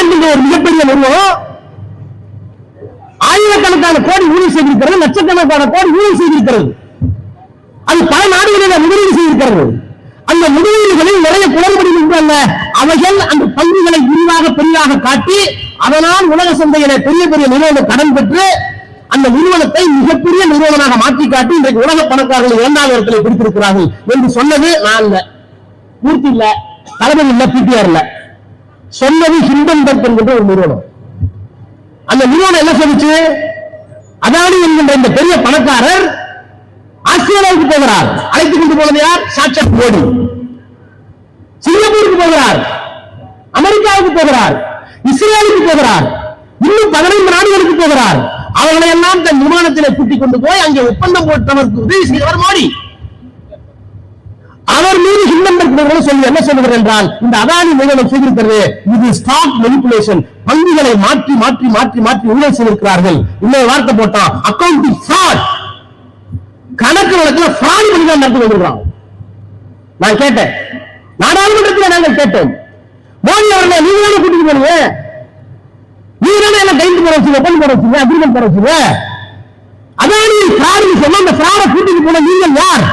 என்கின்ற ஒரு மிகப்பெரிய நிறுவனம் ஆயிரக்கணக்கான கோடி ஊழல் செய்திருக்கிறது லட்சக்கணக்கான கோடி ஊழல் செய்திருக்கிறது. அது பல நாடுகளில் முதலீடு செய்திருக்கிறது. அந்த முதலீடுகளில் நிறைய குளறுபடிகள் உள்ளன அவைகள் அந்த பங்குகளை விரிவாக பெரிதாக காட்டி அதனால் உலக சந்தையில பெரிய பெரிய நிறுவனம் கடன் பெற்று அந்த நிறுவனத்தை மிகப்பெரிய நிறுவனமாக மாற்றி காட்டி இன்றைக்கு உலக பணக்காரர்கள் இரண்டாவது இடத்துல பிடித்திருக்கிறார்கள் என்று சொன்னது நான் இல்ல. பூர்த்தி இல்ல. தளபதி இல்ல பிடிஆர் இல்லை. சொன்னது ஹிண்டன்பர்க் என்கின்ற ஒரு நிறுவனம். அந்த நிறுவனம் என்ன சொல்லிச்சு? அதானி என்கின்ற இந்த பெரிய பணக்காரர் ஆஸ்திரேலியாவுக்கு போகிறார். அழைத்துக் கொண்டு போனது யார்? சாட்சாத் மோடி. சிங்கப்பூருக்கு போகிறார். அமெரிக்காவுக்கு போகிறார். இஸ்ரேலுக்கு போகிறார். இன்னும் பதினைந்து நாடுகளுக்கு போகிறார். அவர்களை எல்லாம் தன் விமானத்திலே கூட்டிக் கொண்டு போய் அங்கே ஒப்பந்தம் போட்டவருக்கு உதவி செய்தவர் மோடி. ஹிண்டன்பர்க் சொல்லி என்ன சொல்லுகிறது என்றால் இந்த அதானி நிறுவனம் செய்திருக்கிறது. இது ஸ்டாக் மெனிபுலேஷன் பங்குகளை மாற்றி மாற்றி மாற்றி மாற்றி உள்ளே செய்திருக்கிறார்கள் இன்னொரு வார்த்தை போட்டான் அக்கௌண்டிங் ஃப்ராட் கணக்கு வழக்குல ஃப்ராட் பண்ணி தான் நடந்து கொண்டிருக்கிறான் நான் கேட்டேன். நாடாளுமன்றத்தில் நாங்கள் கேட்டோம். மோடி அவர்களை நீங்க தானே கூட்டிட்டு போனீங்க. நீங்க தானே எல்லாம் கைது போட வச்சீங்க ஒப்பந்தம் போட வச்சீங்க அக்ரிமெண்ட் போட வச்சீங்க. அதானி ஃப்ராடு சொன்னா அந்த ஃப்ராட கூட்டிட்டு போன நீங்கள் யார்?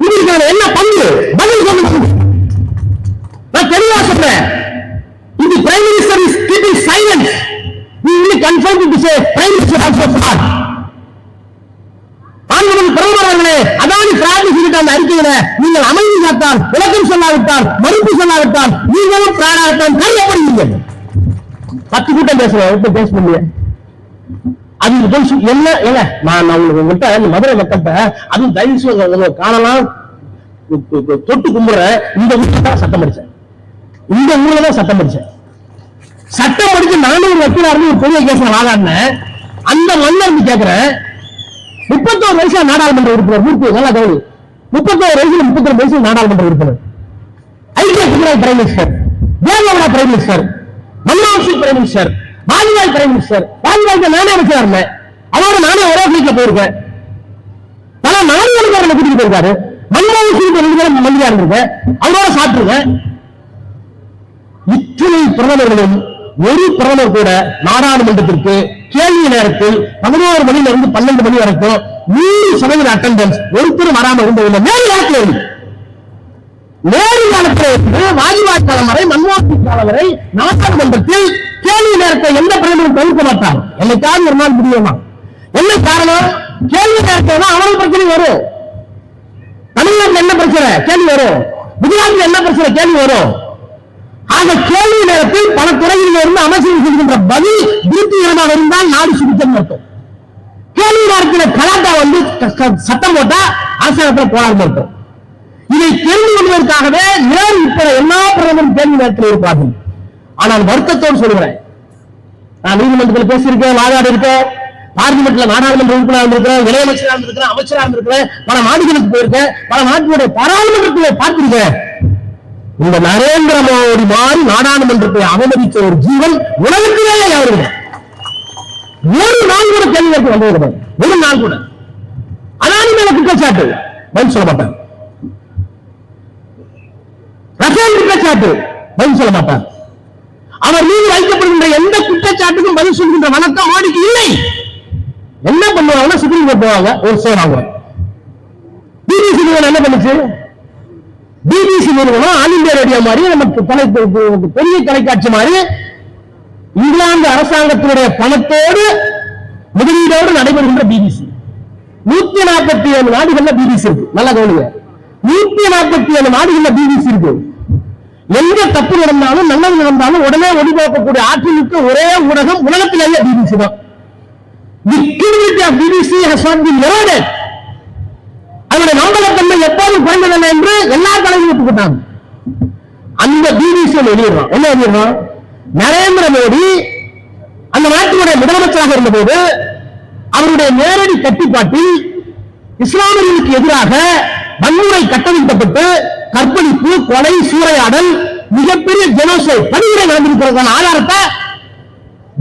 உங்களுக்கு என்ன பங்கு? பதில் சொல்லுங்க. நான் தெளிவா சொல்றேன். இது prime minister is keeping silence we only confirm to say prime minister also fraud மாண்புமிகு பிரதமர் அதானி பிரார்த்தி செய்துட்டு அந்த அறிக்கையில நீங்கள் அமைதி காத்தால் விளக்கம் சொல்லாவிட்டால் மறுப்பு சொல்லாவிட்டால் நீங்களும் பிராணாகத்தான் கருதப்படுவீர்கள். பத்து கூட்டம் பேசுறேன் எப்படி பேச முடியும் அது போய் என்ன ஏங்க நான் நான் உங்களுக்கு உங்கள்கிட்ட இந்த மதுரை மக்கள்கிட்ட அதுவும் தயவு செய்து உங்களை காணலாம். தொட்டு கும்பிடுறேன். இந்த ஊர்ல தான் சட்டம் அடிச்சேன். இந்த ஊர்ல தான் சட்டம் படிச்சேன். சட்டம் படிச்சு நானூறு ஒரு வக்கீலா இருந்து ஒரு பெரிய கேஸ்ல வாதாடினேன். அந்த மன்னர் இருந்து கேட்கிறேன் முப்பத்தோரு வயசுல நாடாளுமன்ற உறுப்பினர் மூர்த்தி நல்லா கவனி முப்பத்தோரு வயசுல முப்பத்தொரு வயசுல நாடாளுமன்ற உறுப்பினர். ஐக்கிய Gujarat prime minister Devegowda prime minister மன்மோகன் Singh prime minister Vajpayee prime minister வாஜ்பாய்க்கு நானே அமைச்சா இருந்தேன். அவரோட நானே ஒரே ஃபிளைட்ல போயிருக்கேன். பல நாடுகளுக்கு அவரை கூட்டிட்டு போயிருக்காரு. மன்மோகன் சிங் ரெண்டு பேரும் மந்திரியா இருந்திருக்கேன். அவரோட சாப்பிட்டுருக்கேன். இத்தனை பிரதமர்களும் ஒரு பிரதமர் கூட நாடாளுமன்றத்திற்கு கேள்வி நேரத்தில் பதினோரு மணில இருந்து பன்னெண்டு மணி வரைக்கும் நூறு சதவீத அட்டண்டன்ஸ் ஒருத்தரும் வராமல் இருந்ததில்லை. நேரு காலத்தில் இருந்து நேரு காலத்தில் இருந்து வாஜ்பாய் காலம் வரை மன்மோகன் காலம் வரை நாடாளுமன்றத்தில் கேள்வி நேரத்தை எந்த பிரதமரும் தவிர்க்க மாட்டார். என்னைக்காவது ஒரு நாள் முடியுமா? என்ன காரணம்? கேள்வி நேரத்தை அவரது பிரச்சனை வரும். தமிழ்நாட்டில் என்ன பிரச்சனை? கேள்வி வரும். குஜராத்தில் என்ன பிரச்சனை? கேள்வி வரும். ஆக கேள்வி நேரத்தில் பல துறைகளில் இருந்து அமைச்சர்கள் சொல்கின்ற பதில் திருப்திகரமாக இருந்தால் நாடு சுபித்தம் மட்டும். கேள்வி நேரத்தில் கலாட்டா வந்து க- சட்டம் போட்டா அரசாங்கத்தில் போராட்டம் இருக்கும் இதை தெரிந்து கொள்வதற்காகவே நேரு உட்பட எல்லா பிரதமரும் கேள்வி நேரத்தில் இருப்பார்கள். ஆனால் வருத்தத்தோடு சொல்கிறேன் நான் நீதிமன்றத்தில் பேசியிருக்கேன் வாதாடி இருக்கேன் பார்லிமெண்ட்ல நாடாளுமன்ற உறுப்பினர் இருக்கிறேன் இணையமைச்சராக இருக்கிறேன் அமைச்சராக இருக்கிறேன் பல நாடுகளுக்கு போயிருக்கேன் பல நாட்டினுடைய பாராளுமன்றத்தில் பார்த்திருக்கேன். இந்த நரேந்திர மோடி மாதிரி நாடாளுமன்றத்தை அவமதித்த ஒரு ஜீவன் உலகத்திலேயே யாரும் ஒரு நாள் கூட கேள்வி கேட்க வந்தது ஒரு நாள் கூட. அதானி மேல குற்றச்சாட்டு பதில் சொல்ல மாட்டார் ரஃபேல் குற்றச்சாட்டு பதில் சொல்ல மாட்டார் அவர் மீது வைக்கப்படுகின்ற எந்த குற்றச்சாட்டுக்கும் பதில் சொல்கின்ற வழக்கம் மோடிக்கு இல்லை. என்ன பண்ணுவாங்கன்னா சுப்ரீம் கோர்ட் போவாங்க ஒரு சேர் ஆகும் பிபிசி என்ன பண்ணுச்சு? பிபிசி நிறுவனம் ஆல் இந்தியா ரேடியோ மாதிரி நமக்கு தொலை பெரிய தொலைக்காட்சி மாதிரி இங்கிலாந்து அரசாங்கத்தினுடைய பணத்தோடு முதலீடோடு நடைபெறுகின்ற பிபிசி நூத்தி நாற்பத்தி ஏழு நாடுகள்ல பிபிசி இருக்கு. நல்லா கவனிங்க. நூத்தி நாற்பத்தி ஏழு நாடுகள்ல பிபிசி இருக்கு. எந்த தப்பு நடந்தாலும் நல்லது நடந்தாலும் உடனே ஒளிபரப்பக்கூடிய ஆற்றல் மிக்க ஒரே ஊடகம் உலகத்திலேயே பிபிசி தான். The credibility of BBC has not been eroded. நம்பகத்தன்மை எப்போதும் குறைந்ததில்லை என்று எல்லா தலைவரும் ஒப்புக்கிட்டாங்க அந்த பிபிசி எழுதிடுறோம். என்ன எழுதிடுறோம்? நரேந்திர மோடி அந்த நாட்டினுடைய முதலமைச்சராக இருந்தபோது அவருடைய நேரடி கட்டுப்பாட்டில் இஸ்லாமியர்களுக்கு எதிராக வன்முறை கட்டவிழ்க்கப்பட்டு கற்பழிப்பு கொலை சூறையாடல் மிகப்பெரிய ஜெனோசை படுகொலை நடந்திருக்கிறதான ஆதாரத்தை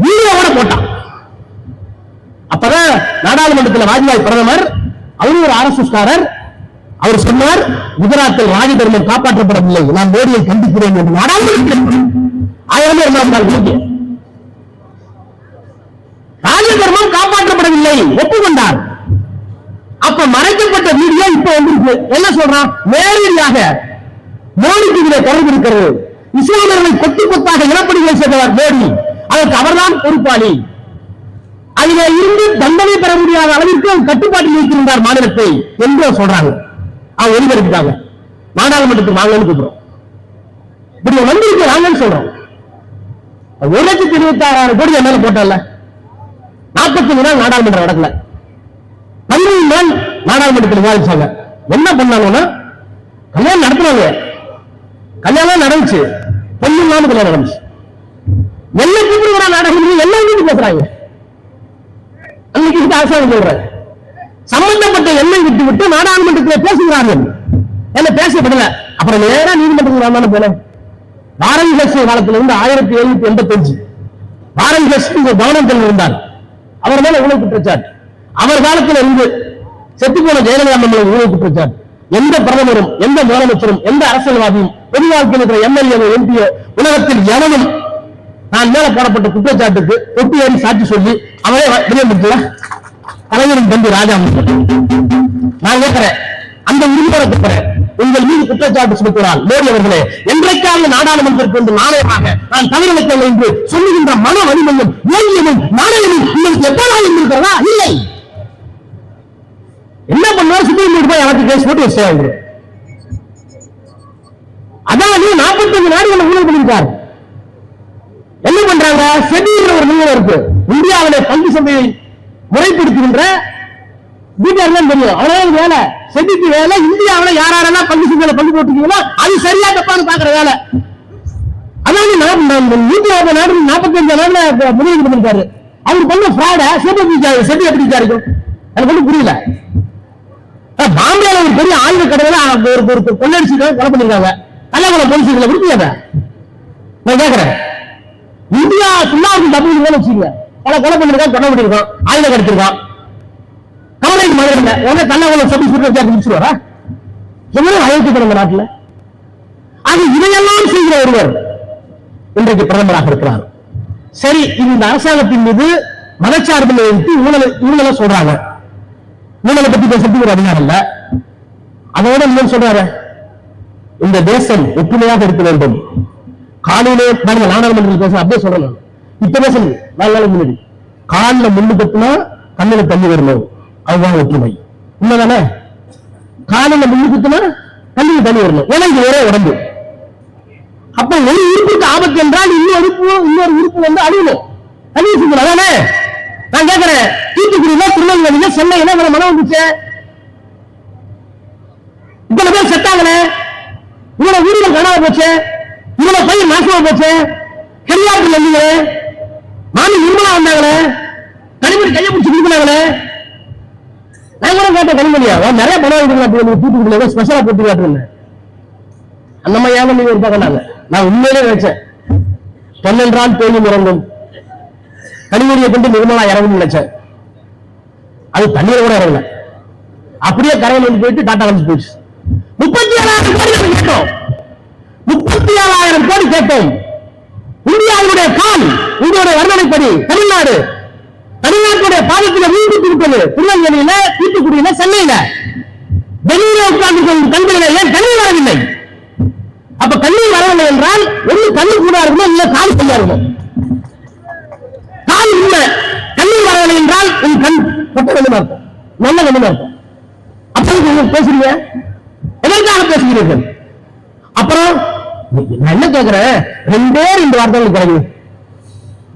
வீடியோவோட போட்டான். அப்பதான் நாடாளுமன்றத்தில் வாஜ்பாய் பிரதமர் அவரும் ஒரு ஆர்எஸ்எஸ்காரர் அவர் சொன்னார் குஜராத்தில் ராஜதர்மம் காப்பாற்றப்படவில்லை. நான் மோடியை கண்டிக்கிறேன் என்று நாடாளுமன்ற ராஜதர்மம் காப்பாற்றப்படவில்லை. ஒப்புக்கொண்டார். அப்ப மறைக்கப்பட்ட வீடியோ இப்ப வந்திருக்கு. என்ன சொல்றான்? நேரடியாக மோடிக்கு இதில் தொடர்பு இருக்கிறது. இஸ்லாமியர்களை கொத்து கொத்தாக இனப்படுகொலை செய்தவர் மோடி. அதற்கு அவர்தான் பொறுப்பாளி. அதில் இருந்து தண்டனை பெற முடியாத அளவிற்கு கட்டுப்பாட்டில் இருக்கின்றார் மாநிலத்தை என்று சொல்றாங்க. அவங்க ஒளிபரப்பிட்டாங்க நாடாளுமன்றத்துக்கு வாங்கன்னு கூப்பிடுறோம். இப்படி வந்திருக்கு வாங்கன்னு சொல்றோம். ஒரு லட்சத்தி இருபத்தி ஆறாயிரம் கோடி என் மேல போட்டல நாற்பத்தி நாள் நாடாளுமன்றம் நடக்கல. பதினஞ்சு நாள் நாடாளுமன்றத்தில் விவாதிச்சாங்க. என்ன பண்ணாங்கன்னா கல்யாணம் நடத்துனாங்க. கல்யாணம் நடந்துச்சு. பொண்ணு இல்லாம கல்யாணம் நடந்துச்சு. என்ன நாடகம் எல்லாம் கூப்பிட்டு பேசுறாங்க. அன்னைக்கு இது அரசாங்கம் சம்பந்தப்பட்ட எண்ணை விட்டு விட்டு நாடாளுமன்றத்தில் பேசுகிறார்கள். என்ன பேசப்படல? அப்புறம் நேரா நீதிமன்றத்துக்கு வந்தானே போனேன். வாரன் காலத்துல இருந்து ஆயிரத்தி எழுநூத்தி எண்பத்தி அஞ்சு வாரன் ஹெஸ் கவர்னத்தில் இருந்தார். அவர் மேல ஊழல் குற்றச்சாட்டு. அவர் காலத்துல இருந்து செத்து போன ஜெயலலிதா மேல ஊழல் குற்றச்சாட்டு. எந்த பிரதமரும் எந்த முதலமைச்சரும் எந்த அரசியல்வாதியும் பொது வாழ்க்கையில் எம்எல்ஏ எம்பி உலகத்தில் எவனும் நான் மேல போடப்பட்ட குற்றச்சாட்டுக்கு ஒட்டி ஏறி சாட்சி சொல்லி அவரே வெளியே தலைவரின் தம்பி ராஜா நான் கேட்கிறேன் அந்த உறுப்பினரை கூப்பிடுறேன் உங்கள் மீது குற்றச்சாட்டு சுமத்துகிறார் மோடி அவர்களே என்றைக்காவது நாடாளுமன்றத்திற்கு வந்து நாணயமாக நான் தமிழகத்தில் என்று சொல்லுகின்ற மன வலிமையும் ஏங்கியமும் நாணயமும் உங்களுக்கு எப்போதாவது இருக்கிறதா இல்லை. என்ன பண்ணார் சுப்ரீம் கோர்ட் போய் எனக்கு கேஸ் போட்டு வச்சு ஆயிடுது. அதாவது நாற்பத்தஞ்சு நாடுகள் ஊழல் பண்ணியிருக்காரு. என்ன பண்றாங்க? செபிங்கிற ஒரு நிறுவனம் இருக்கு. இந்தியாவிலே பங்கு சந்தையை முறைப்படுத்துகின்ற வீட்டார் தான் தெரியும். அவ்வளவு வேலை செபிக்கு வேலை இந்தியாவில் யார் யாரெல்லாம் பங்கு சந்தையில பங்கு போட்டுக்கீங்களோ அது சரியா தப்பான்னு பாக்குற வேலை. அதாவது நான் நான் நூத்தி நாற்பது நாடு நாற்பத்தஞ்சு நாடுல முதலீடு பண்ணிருக்காரு அவர் பண்ண ஃப்ராட செபி செட்டி எப்படி விசாரிக்கும்? எனக்கு ஒன்றும் புரியல. பாம்பேல ஒரு பெரிய ஆயுத கடையில ஒரு ஒரு கொள்ளடிச்சிருக்காங்க கொலை பண்ணிருக்காங்க. கள்ளக்குளம் போலீஸ் விடுப்பீங்க நான் கேட்கிறேன் இந்தியா சுண்ணாவுக்கு டபுள் வேலை வச்சுங்க பல கொலை பண்ணிருக்கான் கொலை பண்ணிருக்கான் ஆயுதம் கிடைச்சிருக்கான். கம்ப்ளைண்ட் மாதிரி இல்லை. உடனே உள்ள சபை சுற்று முடிச்சுருவாரா எவ்வளவு அழைத்து இந்த நாட்டில்? அது இதையெல்லாம் செய்கிற ஒருவர் இன்றைக்கு பிரதமராக இருக்கிறார். சரி இந்த அரசாங்கத்தின் மீது மதச்சார்பில் வைத்து ஊழல் ஊழலை சொல்றாங்க. ஊழலை பத்தி பேசுறதுக்கு ஒரு அதிகாரம் இல்ல. அதோட இன்னும் சொல்றாரு? இந்த தேசம் ஒற்றுமையாக இருக்க வேண்டும். காலையிலே பாருங்க நாடாளுமன்றத்தில் பேச அப்படியே சொல்லணும் இப்ப சொல்லுங்க நாலு முன்னாடி. காலில் முள்ளு கட்டினா கண்ணில தண்ணி வரணும் அதுதான் ஒற்றுமை. உண்மைதானே? காலில் முள்ளு குத்துனா கண்ணில் தண்ணி வரணும் ஏன்னா இது ஒரே உடம்பு. அப்ப ஒரு உறுப்புக்கு ஆபத்து என்றால் இன்னொரு உறுப்பு இன்னொரு உறுப்பு வந்து அழியணும். அழிய செஞ்சு அதானே? நான் கேட்கிறேன் தூத்துக்குடியில திருநெல்வேலியில சென்னையில வேற மனம் வந்துச்சு. இத்தனை பேர் செத்தாங்களே? இவ்வளவு வீடுகள் காணாம போச்சு? இவ்வளவு பயிர் நாசமா போச்சு? பெரியார்கள் வந்தீங்களே? மாமி நிர்மலா வந்தாங்களே? கனிமொழி கையை பிடிச்சி கொடுக்குறாங்களே நான் கூட கேட்டேன் கனிமொழியா நிறைய பணம் எடுக்கலாம் தூத்துக்குடியில ஏதோ ஸ்பெஷலா போட்டு காட்டுறேன் அந்த மாதிரி ஏன் நீங்க இருப்பாங்க நான் உண்மையிலே நினைச்சேன். பொன்னென்றால் தோல்வி முறங்கும். கனிமொழியை கொண்டு நிர்மலா இறங்கும் நினைச்சேன். அது தண்ணீரை கூட இறங்கல. அப்படியே கரையில் வந்து போயிட்டு டாட்டா வந்து போயிடுச்சு. முப்பத்தி ஏழாயிரம் கோடி கேட்டோம். முப்பத்தி ஏழாயிரம் கோடி கேட்டோம். இந்தியாவுடைய கால் உங்களுடைய வர்ணனைப்படி தமிழ்நாடு. தமிழ்நாட்டுடைய பாதத்தில் வீடு கொடுப்பது திருநெல்வேலியில தூத்துக்குடியில சென்னையில. வெளியில உட்கார்ந்து கண்களில ஏன் கண்ணீர் வரவில்லை? அப்ப கண்ணீர் வரவில்லை என்றால் ஒன்று கண்ணு கூட இருக்கணும் இல்ல கால் சரியா இருக்கணும் கால் உண்மை கண்ணீர் வரவில்லை என்றால் உன் கண் பட்ட கண்ணு இருக்கும்? நல்ல கண்ணு இருக்கும்? அப்ப நீங்க பேசுறீங்க? எதற்காக பேசுகிறீர்கள்? அப்புறம் நான் என்ன கேட்கிறேன் ரெண்டே ரெண்டு வார்த்தைகள் கிடையாது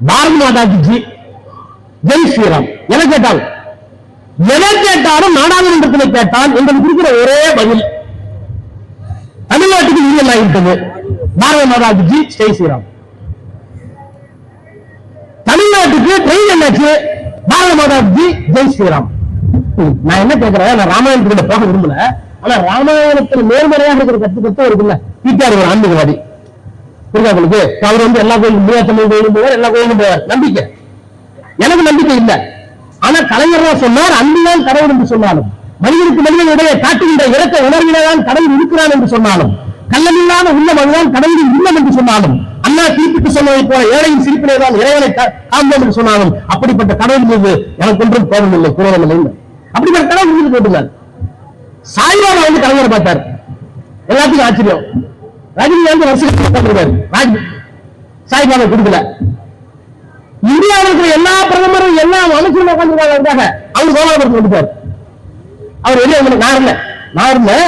பாரத மாதாஜி ஜெய் ஸ்ரீராம். என கேட்டால்? எதை கேட்டாலும் நாடாளுமன்றத்தில் கேட்டால் எங்களுக்கு இருக்கிற ஒரே பதில். தமிழ்நாட்டுக்கு யூனியன் ஆகிவிட்டது. பாரத மாதா ஜி ஜெய் ஸ்ரீராம். தமிழ்நாட்டுக்கு ட்ரெயின் என்னாச்சு? பாரத மாதாஜி ஜி ஜெய் ஸ்ரீராம். நான் என்ன கேட்கிறேன் நான் ராமாயணத்துக்குள்ள போக விரும்பல. ஆனா ராமாயணத்துல நேர்மறையாக இருக்கிற கத்து கத்து இருக்குல்ல பிடிஆர் ஒரு ஆன்மீகவாதி. புரியுதா உங்களுக்கு? அவர் வந்து எல்லா கோயிலும் தமிழ் கோயிலும் போவார் எல்லா கோயிலும் போவார். நம்பிக்கை. எனக்கு நம்பிக்கை இல்லை. ஆனா கலைஞர் சொன்னார் அன்புதான் கடவுள் என்று சொன்னாலும் மனிதனுக்கு மனிதன் இடையே காட்டுகின்ற இறக்க உணர்வினதான் கடவுள் இருக்கிறான் என்று சொன்னாலும் கள்ளமில்லாத உள்ளம் அதுதான் கடவுளின் உள்ளம் என்று சொன்னாலும் அண்ணா தீர்ப்பிட்டு சொன்னதை போல ஏழையின் சிரிப்பிலே தான் இறைவனை காண்போம் என்று சொன்னாலும் அப்படிப்பட்ட கடவுள் மீது எனக்கு ஒன்றும் கோபம் இல்லை குரோதம் இல்லை அப்படிப்பட்ட கடவுள் மீது போட்டுள்ளார் சாய்பாபா வந்து கலைஞர் பார்த்தார். எல்லாத்துக்கும் ஆச்சரியம். ரஜினிகாந்த் வருஷத்துக்கு ராஜ் சாய்பாபா கொடுக்கல. இந்தியாவில் இருக்கிற எல்லா பிரதமரும் எல்லா அமைச்சரும் உட்காந்துருக்காங்க அவர் கோபாலபுரத்தில் வந்துட்டார் அவர் வெளியே வந்து நான் இல்லை. நான் இருந்தேன்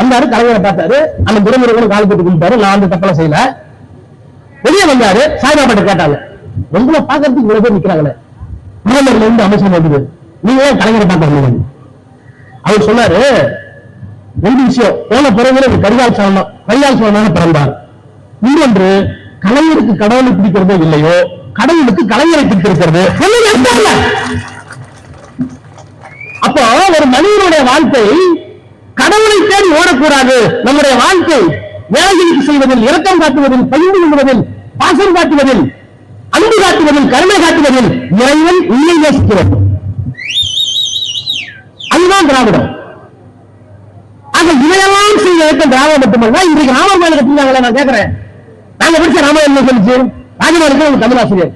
வந்தாரு கலைஞரை பார்த்தாரு. அந்த துறைமுருகன் கால் போட்டு கொடுத்தாரு நான் அந்த தப்பெல்லாம் செய்யல. வெளியே வந்தாரு சாய்பாபாட்ட கேட்டாங்க. ரொம்ப பாக்குறதுக்கு இவ்வளவு பேர் நிக்கிறாங்களே. பிரதமர்ல இருந்து அமைச்சர் வந்து நீங்க ஏன் கலைஞரை பார்க்க அவர் சொன்னாரு ரெண்டு விஷயம். போன பிறகு கரிகால் சரணம் கரிகால் சோழனாக பிறந்தார். இன்னொன்று கலைஞருக்கு கடவுளை பிடிக்கிறதோ இல்லையோ கடவுளுக்கு கலைஞரை பிடித்திருக்கிறது. சொல்லுங்க, அப்போ ஒரு மனிதனுடைய வாழ்க்கை கடவுளை தேடி ஓடக்கூடாது. நம்முடைய வாழ்க்கை வேலைகளுக்கு செய்வதில் இரக்கம் காட்டுவதில் பகிர்ந்து கொள்வதில் பாசம் காட்டுவதில் அன்பு காட்டுவதில் கருணை காட்டுவதில் இறைவன் உண்மை நேசிக்கிறது. அதுதான் திராவிடம். இதையெல்லாம் செய்த இயக்கம் திராவிட மட்டுமல்ல இன்றைக்கு ராமர் கட்டினாங்களே நான் கேட்கிறேன். நாங்க படிச்ச ராமாயணம் சொல்லிச்சு? ராஜமாருக்கு ஒரு தமிழாசிரியர்.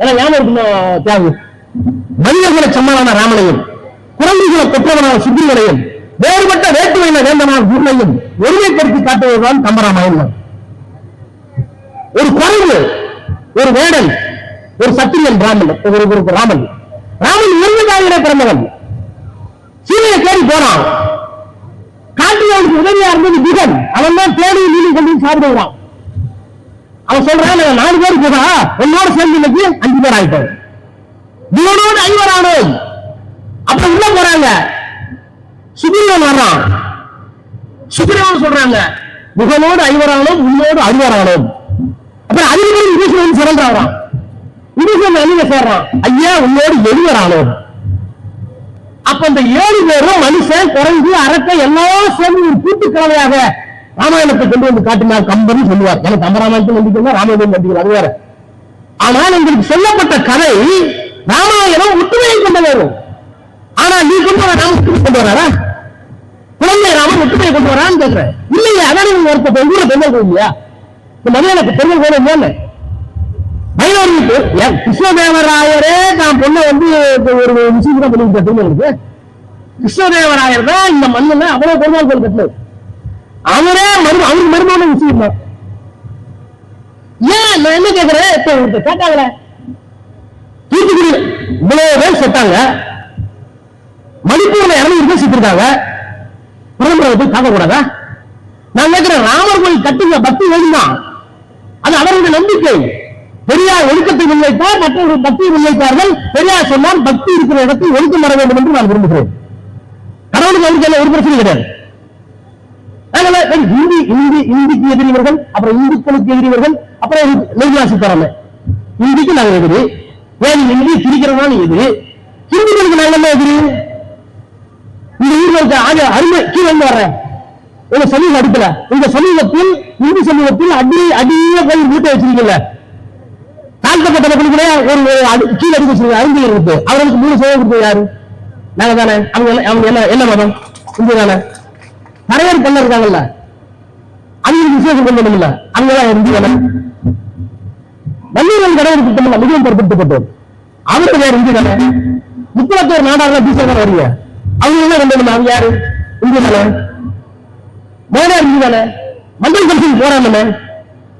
ஏன்னா ஞாபகம் இருக்கணும் தியாகு. மனிதர்களை சம்மாளான ராமனையும் குழந்தைகளை கொற்றவனான சுக்ரீவனையும் வேறுபட்ட வேற்றுமையின வேந்தனான குருணையும் ஒருமைப்படுத்தி காட்டுவதுதான் கம்பராமாயணம் ஒரு குரங்கு ஒரு வேடன் ஒரு சத்திரியன் பிராமணன் ஒரு ராமன். ராமன் இருந்ததாகிட பிறந்தவன். சீனையை தேடி போனான். காட்டில் உதவியா இருந்தது புகன் அவன் தான் தேடி நீதி கொண்டு சாப்பிடுவான் அவன் சொல்றான் நாலு பேர் போதா உன்னோட சேர்ந்து இன்னைக்கு அஞ்சு பேர் ஆயிட்டோம். இவனோடு ஐவர் ஆனோம். அப்ப உள்ள போறாங்க. சுகிரவன் வர்றான். சுகிரவன் சொல்றாங்க முகனோடு ஐவரானோம் உன்னோடு அறுவரானோம் அப்புறம் அதிபதி விபீஷன் சிறந்தாராம் விபீஷன் அணிக சேர்றான். ஐயா உன்னோடு எழுவரானோம் அப்ப இந்த ஏழு பேரும் மனுஷன் குறைந்து அரக்க எல்லாம் சேர்ந்து ஒரு கூட்டுக்கிழமையாக ராமாயணத்தை கொண்டு வந்து காட்டினார் கம்பன் சொல்லுவார். எனக்கு அம்பராமாயணத்தை நம்பிக்கை ராமாயணம் நம்பிக்கை அது வேற. ஆனால் எங்களுக்கு சொல்லப்பட்ட கதை ராமாயணம் ஒற்றுமையை கொண்டு வரும். ஆனா நீ கொண்டு வர ராமத்துக்கு கொண்டு வராரா? குழந்தை ராமன் ஒற்றுமையை கொண்டு வரான்னு கேட்கிறேன். இல்லையே அதான் நீங்க ஒருத்த ஊர பெண்கள் இல்லையா? இந்த மதியானக்கு பெண்கள் கோயில் இல்லையா? கிருஷ்ணதேவராயரே. தான் பொண்ணை வந்து ஒரு விஷயம் தான் பண்ணி திருமணத்துக்கு கிருஷ்ணதேவராயர் தான் இந்த மண்ணில் அவ்வளவு பெருமாள் கோயில் கட்டினது அவரே மரு அவருக்கு மருமான விஷயம் தான் ஏன் நான் என்ன கேக்குறேன்? இப்ப ஒருத்தர் கேட்டாங்கள. தூத்துக்குடி இவ்வளவு பேர் செத்தாங்க. மணிப்பூர்ல இருநூறு பேர் செத்துருக்காங்க. பிரதமரை போய் பார்க்க கூடாதா நான் கேட்கிறேன் ராமர் கோயில் கட்டுங்க பக்தி வேணுமா? அது அவருடைய நம்பிக்கை. பெரியார் ஒழுக்கத்தை முன்வைத்தார் மற்றவர்கள் பக்தியை முன்வைத்தார்கள். பெரியார் சொன்னார் பக்தி இருக்கிற இடத்தில் ஒழுக்கம் வர வேண்டும் என்று நான் விரும்புகிறேன். கடவுளுக்கு ஒழுக்கம் ஒரு பிரச்சனை கிடையாது. அதனால இந்தி இந்தி இந்திக்கு எதிரிவர்கள் அப்புறம் இந்துக்களுக்கு எதிரிவர்கள் அப்புறம் நிர்மலா சீதாராமன் இந்திக்கு நாங்க எதிரி ஏன் இந்தி திரிக்கிறதா நீ எதிரி. ஹிந்துக்களுக்கு நாங்க என்ன எதிரி? இந்த ஊர்ல இருக்க ஆக அருமை கீழே இருந்து வர்றேன். உங்க சமூக அடிக்கல உங்க சமூகத்தில் இந்து சமூகத்தில் அடி அடியே போய் வீட்டை வச்சிருக்கீங்கல்ல. தாழ்த்தப்பட்ட மக்களுக்குள்ளே ஒரு கீழே வச்சிருக்க இருக்கு. அவர்களுக்கு மூணு சேவை கொடுத்தது யாரு? நாங்க தானே. அவங்க என்ன- அவங்க என்ன என்ன மதம்? இந்து தானே. நிறைய பண்ண இருக்காங்கல்ல. அவங்களுக்கு விசேஷம் கொண்டு அவங்க தான் தானே. வள்ளியர்கள் கடவுள் திட்டமில்ல மிகவும் பொருட்படுத்தப்பட்டோம் அவருக்கு வேற இந்து தானே? முப்பத்தோரு நாடாக பீசா தான் அவங்க என்ன கொண்டு அவங்க யாரு? இந்து தானே. மேலே இருந்து தானே. மண்டல் போறாங்க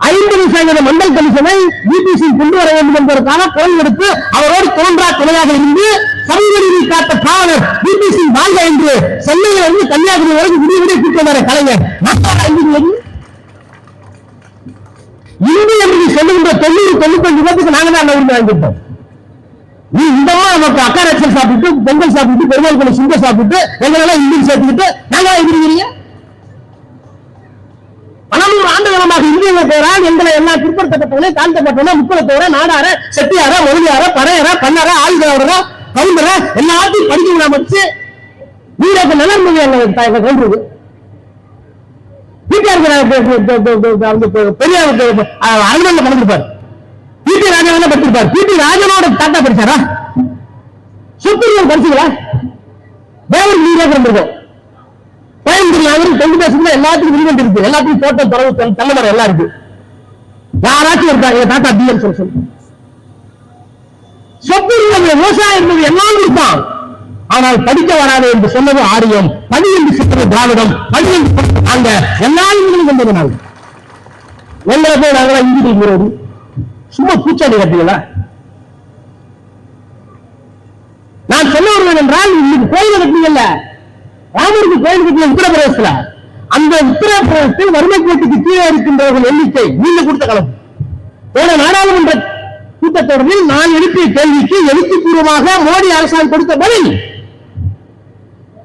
ஐம்பது சதவீத மண்டல் கமிஷனை பிபிசி கொண்டு வர வேண்டும் என்பதற்கான குரல் எடுத்து அவரோடு தோன்றா துணையாக இருந்து சமூகநீதி காத்த காவலர் பிபிசி வாழ்க என்று சென்னையில இருந்து கன்னியாகுமரி வரைக்கும் விடிய விடிய கூட்டு வர கலைஞர் இந்து என்று சொல்லுகின்ற தொண்ணூறு தொண்ணூத்தஞ்சு பேருக்கு நாங்க தான் உரிமை வாங்கிட்டோம் நீ இந்த நமக்கு அக்கா சாப்பிட்டு பொங்கல் சாப்பிட்டு பெருமாள் கோயில் சுங்க சாப்பிட்டு எங்களெல்லாம் இந்தி சேர்த்துக்கிட்டு நாங்க எதிர்க்கிறீங்க? பலநூறு ஆண்டுகளமாக இந்தியர்கள் பேரால் எங்களை பிற்படுத்தப்பட்டவனே தாழ்த்தப்பட்டவனே முக்குளத்தோர நாடார செட்டியார மொழியார பறையர பண்ணார ஆளுகிறவர கவுண்டர எல்லாத்தையும் படிக்க விடாம வச்சு நீங்க நிலர்மதி எங்க கொன்றது. பிடிஆர் பெரிய அரண்மனை பண்ணிருப்பார் பிடி ராஜா படிச்சிருப்பார். பிடி ராஜனோட தாத்தா படிச்சாரா? படிச்சீங்களா? தேவர் கோயம்புத்தூர் நகரம் தெலுங்கு எல்லாத்துக்கும் விரிவண்டு இருக்கு எல்லாத்துக்கும் தோட்டம் தரவு தென்னை மரம் எல்லாம் இருக்கு. யாராச்சும் ஒரு எங்க தாத்தா பிஎம் சொல்ல சொல்லு. சொத்து இருந்தது விவசாயம் இருந்தது எல்லாம் இருப்பான் ஆனால் படிக்க வராது என்று சொன்னது ஆரியம். பணி என்று சொல்றது திராவிடம். பணி என்று அந்த நாங்க எல்லா இவங்களும் கொண்டது நாங்க. எங்களை போய் நாங்களா இந்தியில் சும்மா பூச்சாடி கட்டீங்களா நான் சொல்ல வருவேன் என்றால் இன்னைக்கு கோயில் கட்டினீங்கல்ல ராமருக்கு கோயில் கட்டின உத்தரப்பிரதேசத்துல. அந்த உத்தரப்பிரதேசத்தில் வறுமை கோட்டுக்கு கீழே இருக்கின்றவர்கள் எண்ணிக்கை நீங்க கொடுத்த கணக்கு போன நாடாளுமன்ற கூட்டத்தொடரில் நான் எழுப்பிய கேள்விக்கு எழுத்துப்பூர்வமாக மோடி அரசாங்கம் கொடுத்த பதில்.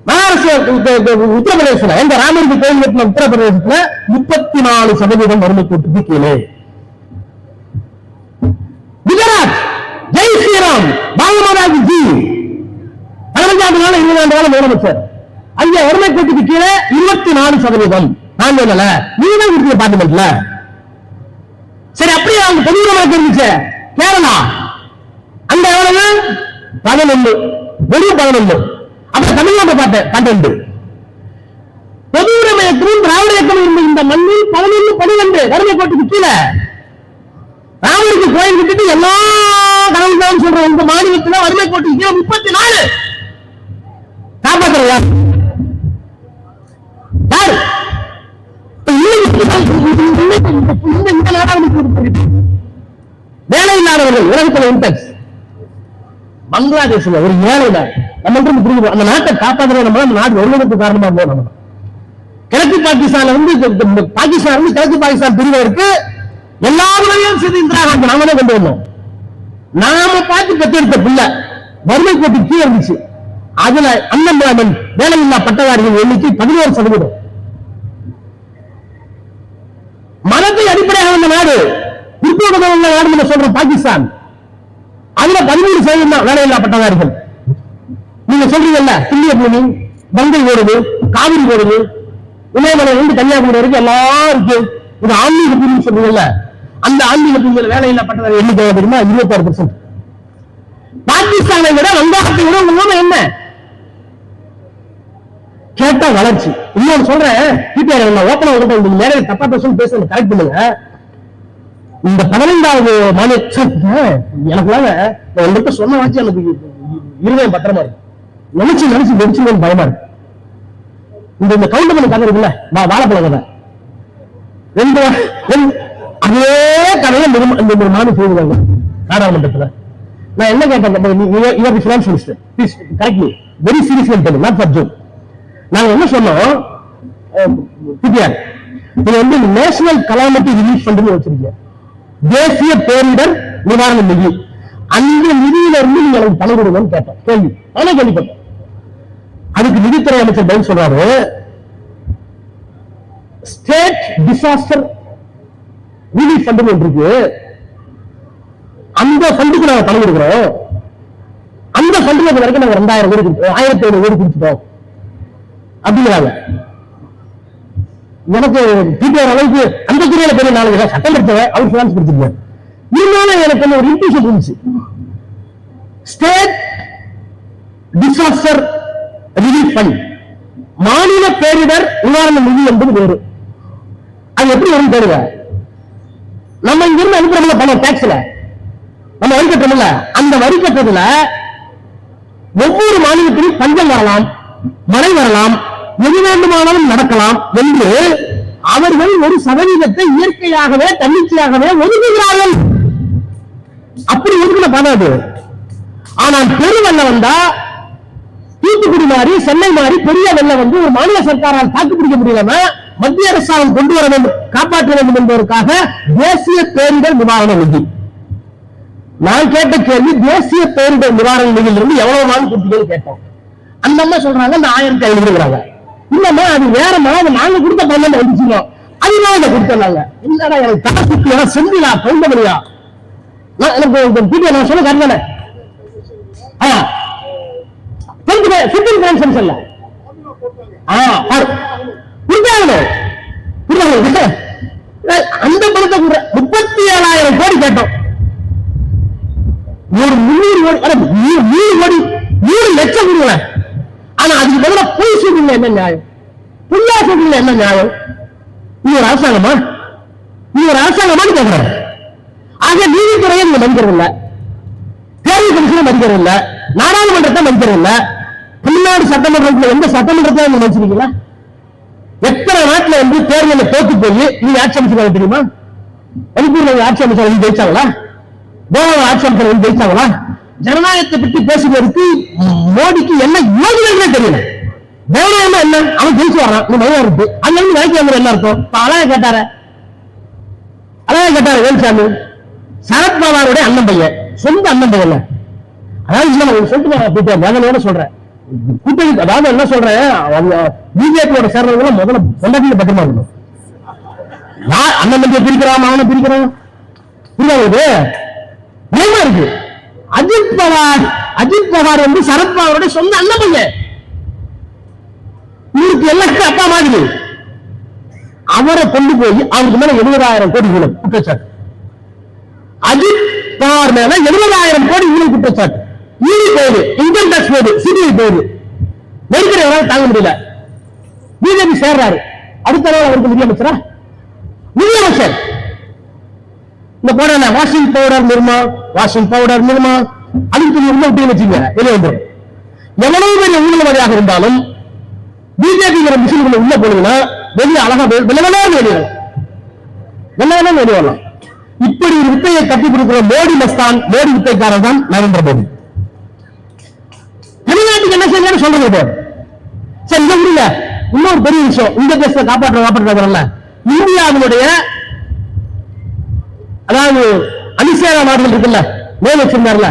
மகாராஷ்டிரா உத்த- எங்க ராமருக்கு கோயில் கட்டின உத்தரப்பிரதேசத்துல முப்பத்தி நாலு சதவீதம் வறுமை கோட்டுக்கு கீழே. குஜராத் ஜெய் ஸ்ரீராம் பாலமராஜ் ஜி. பதினஞ்சாண்டு நாள் இருபதாண்டு காலம் முதலமைச்சர். அங்க வறுமை கோட்டுக்கு கீழே இருபத்தி நாலு சதவீதம். நான் சொல்லல. நீங்க தான் கொடுத்தீங்க பார்லிமெண்ட்ல. சரி அப்படியே அவங்க பொதுவுடமைக்கு இருந்துச்சு கேரளா அந்த எவ்வளவு? பதினொன்று வெறும் பதினொன்று அப்ப தமிழ்நாட்டை பார்த்த பன்னெண்டு பொது உடைமையத்திலும் திராவிட இயக்கம் இருந்த இந்த மண்ணில் பதினொன்று பன்னிரண்டு வறுமை கோட்டுக்கு கீழே ராமருக்கு கோயில் விட்டுட்டு எல்லா கடவுள்தான் சொல்ற உங்க மாநிலத்தில் வறுமை கோட்டுக்கு கீழே முப்பத்தி நாலு. காப்பாத்துற இந்த வேலை இல்லாதவர்கள் உலகத்தில் இன்டெக்ஸ் பங்களாதேஷ்ல ஒரு ஏழையில நம்ம புரிஞ்சு அந்த நாட்டை காப்பாத்துறது நம்ம அந்த நாடு வருவதற்கு காரணமா இருந்தோம் நம்ம. கிழக்கு பாகிஸ்தான்ல வந்து பாகிஸ்தான் வந்து கிழக்கு பாகிஸ்தான் பிரிவதற்கு எல்லா உதவியும் சேர்ந்து இந்திரா காந்தி நாம தான் கொண்டு வந்தோம். நாம பார்த்து பெற்றெடுத்த பிள்ளை வறுமை கோட்டு கீழே இருந்துச்சு அதுல அன்எம்ப்ளாய்மெண்ட் வேலையில்லா பட்டதாரிகள் எண்ணிக்கை பதினோரு சதவீதம். மதத்தை அடிப்படையாக உள்ள நாடு. பிற்போக்கு உள்ள நாடு நம்ம சொல்றோம் பாகிஸ்தான். அதுல பதிமூணு சதவீதம் தான் வேலையில்லா பட்டதாரிகள் நீங்க சொல்றீங்கல்ல துல்லிய பூமி கங்கை ஓடுது காவிரி ஓடுது இமயமலை இருந்து கன்னியாகுமரி வரைக்கும் எல்லாம் இருக்கு இது ஆன்மீக பூமின்னு சொல்றீங்கல்ல அந்த ஆன்மீக பூமியில் வேலையில்லா பட்டதாரி எண்ணிக்கை எவ்வளவு தெரியுமா? இருபத்தாறு பர்சன்ட் பாகிஸ்தானை விட வங்காளத்தை விட உங்க என்ன? கேட்டா வளர்ச்சி. இன்னொன்னு சொல்றேன் ஓப்பனா உங்கள்கிட்ட இந்த நேரம் தப்பா பேசணும் பேசணும் கரெக்ட் பண்ணுங்க. இந்த பதினைந்தாவது மாநில எனக்கு நான் உங்கள்கிட்ட சொன்ன வாட்சி எனக்கு இருதயம் பத்திரமா இருக்கு. நினைச்சு நினைச்சு வெடிச்சுன்னு பயமா இருக்கு. இந்த இந்த கவுண்டமணி கதை இருக்குல்ல வா வாழைப்பழ கதை. ரெண்டு அதே கதையை இந்த ஒரு மாநில செய்திருக்காங்க நாடாளுமன்றத்துல. நான் என்ன கேட்டேன் finance minister please correct me very seriously not for joke நாங்க என்ன சொன்னோம்? பிடிஆர் நீங்க வந்து நேஷனல் கலாமிட்டி ரிலீஃப் ஃபண்ட்னு வச்சிருக்கீங்க. தேசிய பேரிடர் நிவாரண நிதி. அந்த நிதியில இருந்து நீங்க எனக்கு பணம் கொடுங்கன்னு கேட்டோம் கேள்வி. நானே கேள்விப்பட்டேன் அதுக்கு நிதித்துறை அமைச்சர் பதில் சொல்றாரு. ஸ்டேட் டிசாஸ்டர் ரிலீஃப் ஃபண்ட் இருக்கு. அந்த ஃபண்டுக்கு நாங்க பணம் கொடுக்குறோம். அந்த ஃபண்டுக்கு வரைக்கும் நாங்க ரெண்டாயிரம் கோடி கொடுத்தோம் ஆயிரத்தி ஐநூறு கோடி கொடுத்துட்டோம். அப்படிங்கிறாங்க. எனக்கு பிடிஆர் அளவுக்கு அந்த துறையில பெரிய நாளைக்கு சட்டம் படிச்சவன் அவர் பினான்ஸ் கொடுத்துருக்காரு இருந்தாலும் எனக்கு வந்து ஒரு இன்ட்யூஷன் இருந்துச்சு ஸ்டேட் டிசாஸ்டர் ரிலீஃப் ஃபண்ட் மாநில பேரிடர் நிவாரண நிதி என்பது வேறு. அது எப்படி வரும் பேருங்க. நம்ம இங்க இருந்து அனுப்புறோம்ல பணம் டாக்ஸ்ல நம்ம வரி கட்டுறோம்ல அந்த வரி கட்டுறதுல ஒவ்வொரு மாநிலத்திலும் பஞ்சம் வரலாம் மழை வரலாம் எது வேண்டுமானாலும் நடக்கலாம் என்று அவர்கள் ஒரு சதவீதத்தை இயற்கையாகவே தன்னிச்சையாகவே ஒதுக்குகிறார்கள். அப்படி ஒதுக்கின பதாது அது. ஆனால் பெருவெள்ளம் வந்தா தூத்துக்குடி மாதிரி சென்னை மாதிரி பெரிய வெள்ளம் வந்து ஒரு மாநில சர்க்காரால் தாக்கு பிடிக்க முடியலன்னா மத்திய அரசாங்கம் கொண்டு வர வேண்டும் காப்பாற்ற வேண்டும் என்பதற்காக தேசிய பேரிடர் நிவாரண நிதி. நான் கேட்ட கேள்வி தேசிய பேரிடர் நிவாரண நிதியிலிருந்து எவ்வளவு நாள் கொடுத்தீங்கன்னு கேட்டோம் அந்த அம்மா சொல்றாங்க இந்த ஆயிரத்தி ஐநூறுங்கிறாங்க. இல்லம்மா அது வேறம்மா அது நாங்க கொடுத்த பணம் வந்துச்சுங்க. அதுதான் அதை கொடுத்தோம் என்னடா எனக்கு தலை சுத்தி எல்லாம் செந்திலா கவுண்டமணியா நான் எனக்கு பீடியா நான் சொல்ல கருதானே? ஆ. தெரிஞ்சுக்க சுப்ரீம் கான்சன் சொல்ல. ஆ பாரு. புரிஞ்சாங்களே அந்த பணத்தை கூட முப்பத்தி ஏழாயிரம் கோடி கேட்டோம். ஒரு முன்னூறு கோடி நூறு கோடி நூறு லட்சம் கொடுங்களேன். ஆனா அதுக்கு பதிலா பொய் சொல்றீங்க என்ன நியாயம்? பொய்யா சொல்றீங்க என்ன நியாயம்? நீ ஒரு அரசாங்கமா? நீ ஒரு அரசாங்கமானு கேட்கிறேன் ஆக நீதித்துறையை நீங்க மதிக்கிறது இல்ல தேர்வு கமிஷனை மதிக்கிறது இல்ல நாடாளுமன்றத்தை மதிக்கிறது இல்ல தமிழ்நாடு சட்டமன்றத்தில் எந்த சட்டமன்றத்தை நீங்க மதிச்சிருக்கீங்களா? எத்தனை நாட்டுல வந்து தேர்தலில் தோத்து போய் நீங்க ஆட்சி அமைச்சர் தெரியுமா? மணிப்பூர்ல ஆட்சி அமைச்சர் வந்து ஜெயிச்சாங்களா? கோவாவில் ஆட்சி அமைச்சர் வந்து ஜெயிச்சாங்களா? ஜனநாயகத்தை பற்றி பேசுவதற்கு மோடிக்கு என்ன யோஜனை தெரியல. தைரியமா என்ன? அவன் ஜெயிச்சு வரான் நீ மயம் இருக்கு. அங்க இருந்து வேலைக்கு வந்து என்ன அர்த்தம்? இப்ப அழகா கேட்டார. அழகா கேட்டாரு வேலுசாமி. சரத்பவாருடைய அண்ணன் பையன். சொந்த அண்ணன் பையன் அதாவது இல்ல சொல்லிட்டு நான் வேதனையோட சொல்றேன். கூட்டணி அதாவது என்ன சொல்றேன்? அவங்க பிஜேபியோட சேர்றவங்க முதல்ல பொண்டாட்டியில பத்திரமா இருக்கணும். நான் அண்ணன் தம்பியை பிரிக்கிறான் அவனை பிரிக்கிறான்? புரியாது பயமா இருக்கு. அஜித் பவார் அஜித் பவார் வந்து சரத்பவாரோட சொந்த அண்ணன் பையன். இவருக்கு எல்லாருக்கும் அப்பா மாதிரி. அவரை கொண்டு போய் அவருக்கு மேல எழுபதாயிரம் கோடி ஊழல் குற்றச்சாட்டு. அஜித் பவார் மேல எழுபதாயிரம் கோடி ஊழல் குற்றச்சாட்டு. ஈடி போகுது இன்கம் டாக்ஸ் போகுது சிபிஐ போகுது. நெருக்கடி தாங்க முடியல. பிஜேபி சேர்றாரு. அடுத்த நாள் அவருக்கு நிதியமைச்சரா? நிதியமைச்சர். இந்த போட washing powder Nirma washing powder Nirma. அதுக்கு நிர்மா அப்படின்னு வச்சுங்க வெளியே வந்துடும் எவ்வளவு பெரிய ஊழல்வாதியாக இருந்தாலும் பிஜேபிங்கிற மிஷின்களை உள்ள போனீங்கன்னா வெளியே அழகா விலவெல்லாம் வெளியே வெள்ளவெல்லாம் வெளியே வரலாம். இப்படி ஒரு வித்தையை கட்டி கொடுக்கிற மோடி மஸ்தான் மோடி வித்தைக்காரர் தான் நரேந்திர மோடி. தமிழ்நாட்டுக்கு என்ன செஞ்சாலும் சொல்றது போது சரி இதை விடுங்க இன்னொரு பெரிய விஷயம். இந்த தேசத்தை காப்பாற்ற காப்பாற்ற இந்தியாவினுடைய அதாவது அலிசேரா நாடுகள் இருக்குல்ல மேல் வச்சிருந்தாருல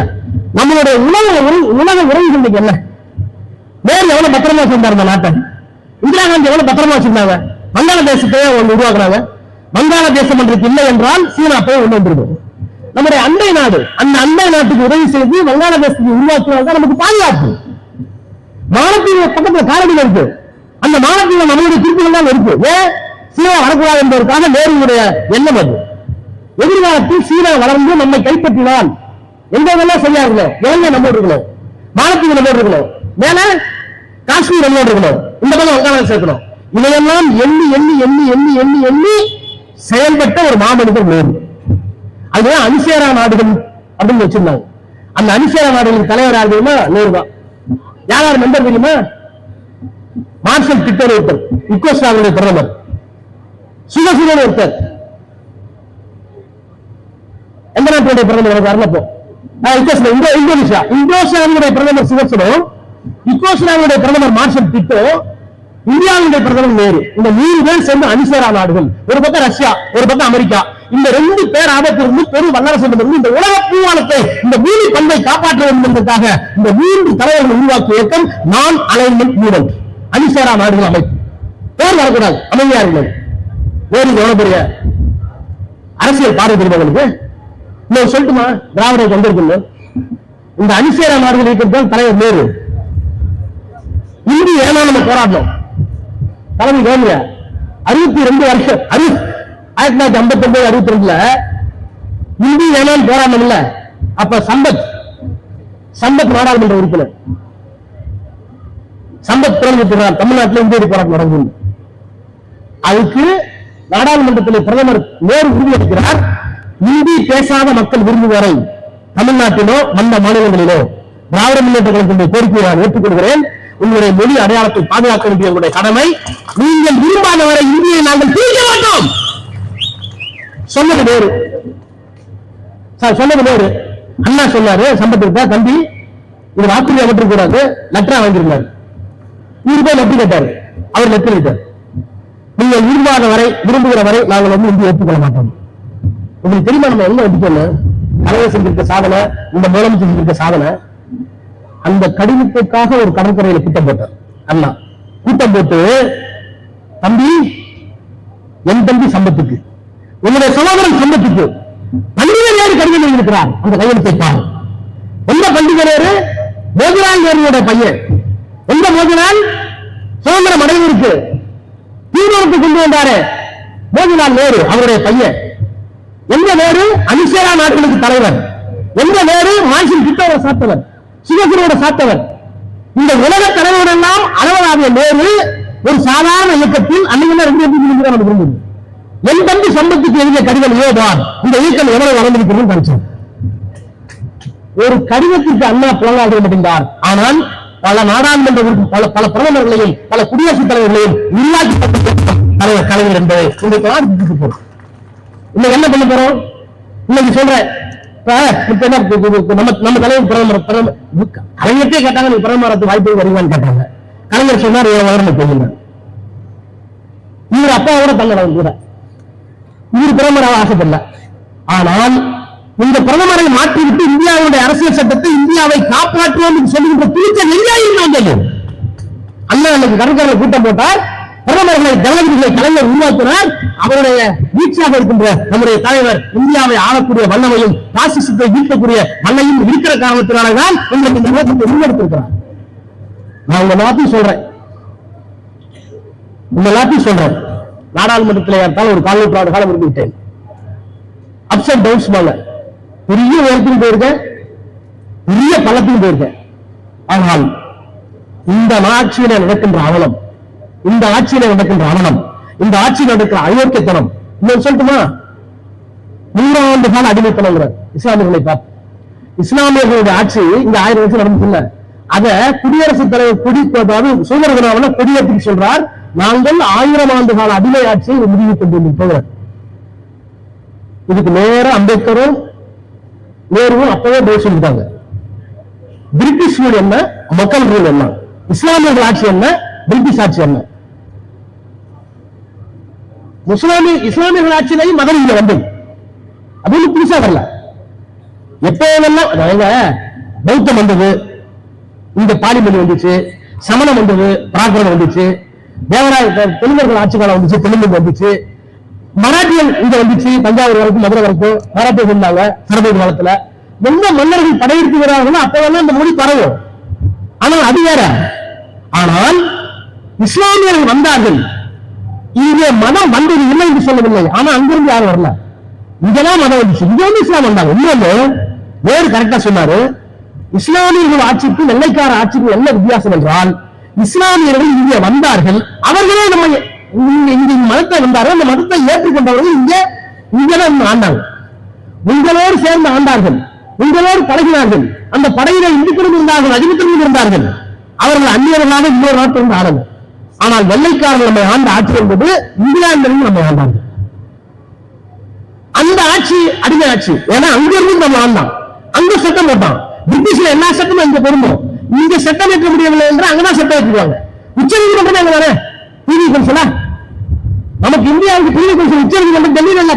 நம்மளுடைய உலக உறவு- உலக உறவுகள் என்ன? நேரு எவ்வளவு பத்திரமா வச்சிருந்தாரு இந்த நாட்டை? இந்திரா காந்தி எவ்வளவு பத்திரமா வச்சிருந்தாங்க? வங்காளதேசத்தையே ஒன்று உருவாக்குறாங்க. வங்காளதேசம் என்றுக்கு இல்லை என்றால் சீனா போய் ஒன்று வந்துருக்கும் நம்முடைய அண்டை நாடு அந்த அண்டை நாட்டுக்கு உதவி செய்து வங்காளதேசத்தை உருவாக்குவதால் நமக்கு பாதுகாப்பு. மாலத்தீவு பக்கத்துல காரடியில் இருக்கு. அந்த மாலத்தீவு நம்மளுடைய திருப்பிகள் தான் இருக்கு. ஏன்? சீனா வரக்கூடாது என்பதற்காக நேருடைய எண்ணம் அது. எதிர்காலத்தில் சீனா வளர்ந்து நம்மை கைப்பற்றினால் எங்கெல்லாம் சரியா இருக்கணும் இலங்கை நம்ம இருக்கணும் மாலத்தீவு நம்ம இருக்கணும் மேல காஷ்மீர் நம்ம இருக்கணும் இந்த பக்கம் வங்காளம் சேர்க்கணும். இதையெல்லாம் எண்ணி எண்ணி எண்ணி எண்ணி எண்ணி எண்ணி செயல்பட்ட ஒரு மாமனிதர் நேரு அதுதான் அனுசேரா நாடுகள் அப்படின்னு வச்சிருந்தாங்க. அந்த அனுசேரா நாடுகளின் தலைவர் யார் நேரு தான் யார் யார் மெம்பர் தெரியுமா? மார்ஷல் டிட்டர் ஒருத்தர் யுகோஸ்லாவினுடைய பிரதமர். சுகசுகன் ஒருத்தர். எந்த நாட்டுடைய பிரதமர் எனக்கு வரல இந்தோனேஷியா? இந்தோனேஷியாவுடைய பிரதமர் சிவசனும் யுகோஸ்லாவுடைய பிரதமர் மார்ஷல் டிட்டோ இந்தியாவுடைய பிரதமர் நேரு. இந்த மூணு பேர் சேர்ந்து அணிசேரா நாடுகள். ஒரு பக்கம் ரஷ்யா ஒரு பக்கம் அமெரிக்கா. இந்த ரெண்டு பேர் ஆபத்திலிருந்து பெரும் வல்லரசிடமிருந்து இந்த உலக பூவானத்தை இந்த பூமி பண்பை காப்பாற்ற வேண்டும் என்பதற்காக இந்த மூன்று தலைவர்கள் உருவாக்கிய இயக்கம் நான் அலைன்மெண்ட் மூவ் அணிசேரா நாடுகள் அமைப்பு. பேர் வரக்கூடாது அமைதியா இருக்கணும் வேறு எவ்வளவு பெரிய அரசியல் பார்வை தெரியுமா உங்களுக்கு? இன்னும் சொல்லட்டுமா? திராவிட வந்திருக்குன்னு இந்த அணிசேரா நாடுகள் இருக்கிறது தலைவர் நேரு. இந்தி ஏனா நம்ம போராடணும். தலைமை கவனிங்க அறுபத்தி ரெண்டு வருஷம் அறு ஆயிரத்தி தொள்ளாயிரத்தி ஐம்பத்தி ஒன்பது அறுபத்தி ரெண்டுல இந்தி ஏனான்னு போராடணும் இல்ல அப்ப சம்பத் சம்பத் நாடாளுமன்ற உறுப்பினர். சம்பத் பிறந்திருக்கிறார் தமிழ்நாட்டில் இந்திய போராட்டம் நடந்தது அதுக்கு நாடாளுமன்றத்தில் பிரதமர் நேரு உறுதியளிக்கிறார். இந்தி பேசாத மக்கள் விரும்புவரை தமிழ்நாட்டிலோ மற்ற மாநிலங்களிலோ திராவிட முன்னேற்ற கழகத்தினுடைய கோரிக்கையை நான் ஏற்றுக்கொள்கிறேன். உங்களுடைய மொழி அடையாளத்தை பாதுகாக்க வேண்டிய உங்களுடைய கடமை. நீங்கள் விரும்பாதவரை இந்தியை நாங்கள் பிரிக்க மாட்டோம். சொன்னது வேறு. சார் சொன்னது வேறு. அண்ணா சொன்னாரு சம்பத்திருக்கா தம்பி? இது வாக்குறுதி விட்டுருக்க கூடாது லெட்டரா வாங்கியிருந்தாரு. இவரு போய் லெட்டர் கேட்டாரு. அவர் லெட்டர் கேட்டார். நீங்கள் விரும்பாத வரை விரும்புகிற வரை நாங்கள் வந்து இந்தியை ஏற்றுக்கொள்ள மாட்டோம். உங்களுக்கு தெரியுமா நம்ம என்ன ஒதுக்கணும் தலைவர் செஞ்சிருக்க சாதனை இந்த முதலமைச்சர் செஞ்சிருக்க சாதனை. அந்த கடிதத்துக்காக ஒரு கடற்கரையில கூட்டம் போட்டார். அண்ணா கூட்டம் போட்டு தம்பி என் தம்பி சம்பத்துக்கு உங்களுடைய சகோதரன் சம்பத்துக்கு பண்டிகை நேரு கடிதம் எழுதியிருக்கிறார்? அந்த கையெழுத்தை பாரு எந்த பண்டிகை நேரு மோதிலால் நேருடைய பையன். எந்த மோதிலால் சுதந்திரம் அடைவதற்கு தீவிரத்தை கொண்டு வந்தாரு மோதிலால் நேரு அவருடைய பையன். எந்த நேரு அனிசேரா நாட்களுக்கு தலைவர்? எந்த நேரு மாசின் கிட்டோட சாத்தவர்? சிவகுருவோட சாத்தவர்? இந்த உலக தலைவரெல்லாம் அளவலாவிய நேரு ஒரு சாதாரண இயக்கத்தில் அன்னைக்கு ரெண்டு எம்பி இருந்தது என் தம்பி சம்பத்துக்கு எழுதிய கடிதம் ஏதான் இந்த இயக்கம் எவ்வளவு வளர்ந்திருக்கிறது படிச்சேன். ஒரு கடிதத்திற்கு அண்ணா புலனாக இருந்தார் ஆனால் பல நாடாளுமன்ற பல பல பிரதமர்களையும் பல குடியரசுத் தலைவர்களையும் உருவாக்கி தலைவர் கலைஞர் என்பதை இன்றைக்கு போகும் இன்னைக்கு என்ன பண்ண போறோம்? இன்னைக்கு சொல்றேன் இப்ப என்ன நம்ம நம்ம தலைவர் பிரதமர் பிரதமர் கேட்டாங்க நீங்க பிரதமரத்து வாய்ப்பு வருவான்னு கேட்டாங்க. கலைஞர் சொன்னார் ஏன் வளர்ந்து போகுங்க இவர் அப்பாவோட தங்கட கூட. இவர் பிரதமராக ஆசைப்படல. ஆனால் இந்த பிரதமரை மாற்றிவிட்டு இந்தியாவுடைய அரசியல் சட்டத்தை இந்தியாவை காப்பாற்றுவோம் என்று சொல்லுகின்ற துணிச்சல் எங்கேயும் வந்தது? அண்ணா அன்னைக்கு கடற்கரை கூட்டம் போட்டார். பிரதமர்களை ஜனாதிபதிகளை தலைவர் உருவாக்கினார். அவருடைய வீழ்ச்சியாக இருக்கின்ற நம்முடைய தலைவர் இந்தியாவை ஆளக்கூடிய வல்லமையும் பாசிசத்தை வீழ்த்தக்கூடிய வல்லையும் இருக்கிற காரணத்தினால்தான் உங்களுக்கு இந்த நோக்கத்தை முன்னெடுத்திருக்கிறார். நான் உங்க நாட்டையும் சொல்றேன். உங்க நாட்டையும் சொல்றேன். நாடாளுமன்றத்தில் ஏற்றால் ஒரு கால் நூற்றாண்டு காலம் இருந்துவிட்டேன் அப்ஸ் அண்ட் டவுன்ஸ் மேல பெரிய உயரத்துக்கும் போயிருக்கேன். பெரிய பள்ளத்துக்கும் போயிருக்கேன். ஆனால் இந்த ஆட்சியில நடக்கின்ற அவலம் இந்த ஆட்சியில நடக்கின்ற அவலம் இந்த ஆட்சியில் நடக்கிற அயோக்கியத்தனம் இன்னொன்று சொல்லட்டுமா? நூறாண்டு கால அடிமைத்தனம் இஸ்லாமியர்களை பார்த்து. இஸ்லாமியர்களுடைய ஆட்சி இந்த ஆயிரம் வருஷம் நடந்துச்சுல்ல அத குடியரசுத் தலைவர் கொடி அதாவது சுதந்திர தினம் கொடியேற்றி சொல்றார் நாங்கள் ஆயிரம் ஆண்டு கால அடிமை ஆட்சியை முடிவு கொண்டு போகிறார். இதுக்கு நேர அம்பேத்கரும் நேருவும் அப்பவே பதில் சொல்லிட்டாங்க. பிரிட்டிஷ் ரூல் என்ன? மக்கள் ரூல் என்ன? இஸ்லாமியர்கள் ஆட்சி என்ன? பிரிட்டிஷ் ஆட்சி என்ன? முஸ்லாமிய இஸ்லாமியர்கள் ஆட்சியிலையும் மதம் இங்க வந்தது அது ஒண்ணும் புதுசா வரல. எப்போதெல்லாம் அதாவது பௌத்தம் வந்தது இந்த பாலிமணி வந்துச்சு சமணம் வந்தது பிராகிருதம் வந்துச்சு தேவராய தெலுங்கர்கள் ஆட்சி காலம் வந்துச்சு தெலுங்கு வந்துச்சு மராட்டியன் இங்க வந்துச்சு தஞ்சாவூர் வரைக்கும் மதுரை வரைக்கும் மராட்டியர் இருந்தாங்க சரபேதி காலத்துல. எந்த மன்னர்கள் படையெடுத்து வராங்களோ அப்பவெல்லாம் இந்த மொழி பரவும். ஆனால் அது வேற. ஆனால் இஸ்லாமியர்கள் வந்தார்கள். இங்கே மதம் வந்தது இல்லை என்று சொல்லவில்லை. ஆனா அங்கிருந்து யாரும் வரல? இங்கதான் மதம் வந்துச்சு. இங்க வந்து இஸ்லாம் வந்தாங்க. இன்னொன்னு வேறு கரெக்டா சொன்னாரு இஸ்லாமியர்கள் ஆட்சிக்கும் வெள்ளைக்கார ஆட்சிக்கும் என்ன வித்தியாசம் என்றால் இஸ்லாமியர்கள் இங்கே வந்தார்கள். அவர்களே நம்ம இங்க மதத்தை வந்தார்கள். அந்த மதத்தை ஏற்றுக்கொண்டவர்கள் இங்க இங்கதான் ஆண்டாங்க. உங்களோடு சேர்ந்து ஆண்டார்கள். உங்களோடு பழகினார்கள். அந்த படையில இந்துக்களும் இருந்தார்கள் அஜிபத்திலும் இருந்தார்கள். அவர்கள் அந்நியர்களாக இன்னொரு நாட்டிலிருந்து ஆடணும் ஆனால் வெள்ளைக்காரர்கள் நம்மை ஆண்ட ஆட்சி என்பது இங்கிலாந்திலிருந்து நம்மை ஆண்டாங்க அந்த ஆட்சி அடிமை ஆட்சி. ஏன்னா அங்க இருந்து நம்ம ஆண்டான். அங்க சட்டம் போட்டான். பிரிட்டிஷ்ல எல்லா சட்டமும் இங்க பொருந்தும். இங்க சட்டம் ஏற்ற முடியவில்லை என்று அங்கதான் சட்டம் ஏற்றுவாங்க உச்ச நீதிமன்றம் அங்க தானே டிவி கன்சலா நமக்கு இந்தியாவுக்கு பிவி கன்சல் உச்ச நீதிமன்றம் டெல்லியில் இல்ல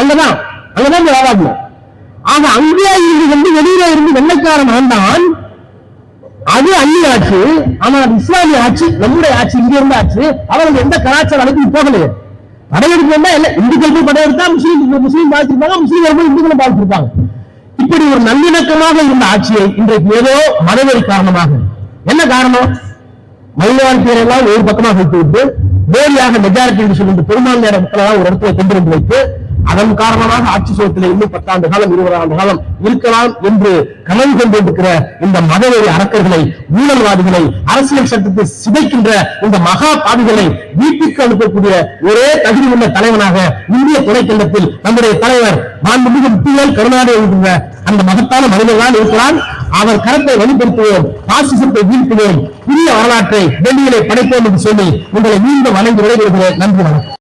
அங்கதான். அங்கதான் இந்த வியாபாரம் ஆக அங்கேயா இருந்து வந்து வெளியில இருந்து வெள்ளைக்காரன் ஆண்டான். ஆனா அது இஸ்லாமிய ஆட்சி நம்முடைய ஆட்சி இங்க இருந்த ஆட்சி அவர்கள் எந்த கலாச்சார அளவுக்கு போகலையே. படையெடுப்பு வந்தா இல்ல இந்துக்கள் போய் படையெடுத்தா முஸ்லீம் முஸ்லீம் பாதிச்சிருப்பாங்க முஸ்லீம் போய் இந்துக்களும் பாதிச்சிருப்பாங்க இப்படி ஒரு நல்லிணக்கமாக இருந்த ஆட்சியை இன்றைக்கு ஏதோ மனவெறி காரணமாக. என்ன காரணம்? மயில்வாழ்க்கையர் எல்லாம் ஒரு பக்கமாக வைத்து விட்டு போலியாக மெஜாரிட்டி என்று சொல்கின்ற பெரும்பான்மையான மக்களெல்லாம் ஒரு இடத்துல கொண்டு வந்து வைத்து அதன் காரணமாக ஆட்சி சுகத்தில் இன்னும் பத்தாண்டு காலம் இருபது ஆண்டு காலம் இருக்கலாம் என்று கனவு கொண்டிருக்கிற இந்த மதவெறி அரக்கர்களை ஊழல்வாதிகளை அரசியல் சட்டத்தை சிதைக்கின்ற இந்த மகா பாவிகளை வீட்டுக்கு அனுப்பக்கூடிய ஒரே தகுதி உள்ள தலைவனாக இந்திய துணைக்கண்டத்தில் நம்முடைய தலைவர் மாண்புமிகு முத்துவேல் கருணாநிதி என்கின்ற அந்த மகத்தான மனிதர்களால் இருக்கிறான் அவர் கரத்தை வெளிப்படுத்துவோம் பாசிசத்தை வீழ்த்துவோம் புதிய வரலாற்றை டெல்லியிலே படைப்போம் என்று சொல்லி உங்களை மீண்டும் வணங்கி விடைபெறுகிறேன். நன்றி வணக்கம்.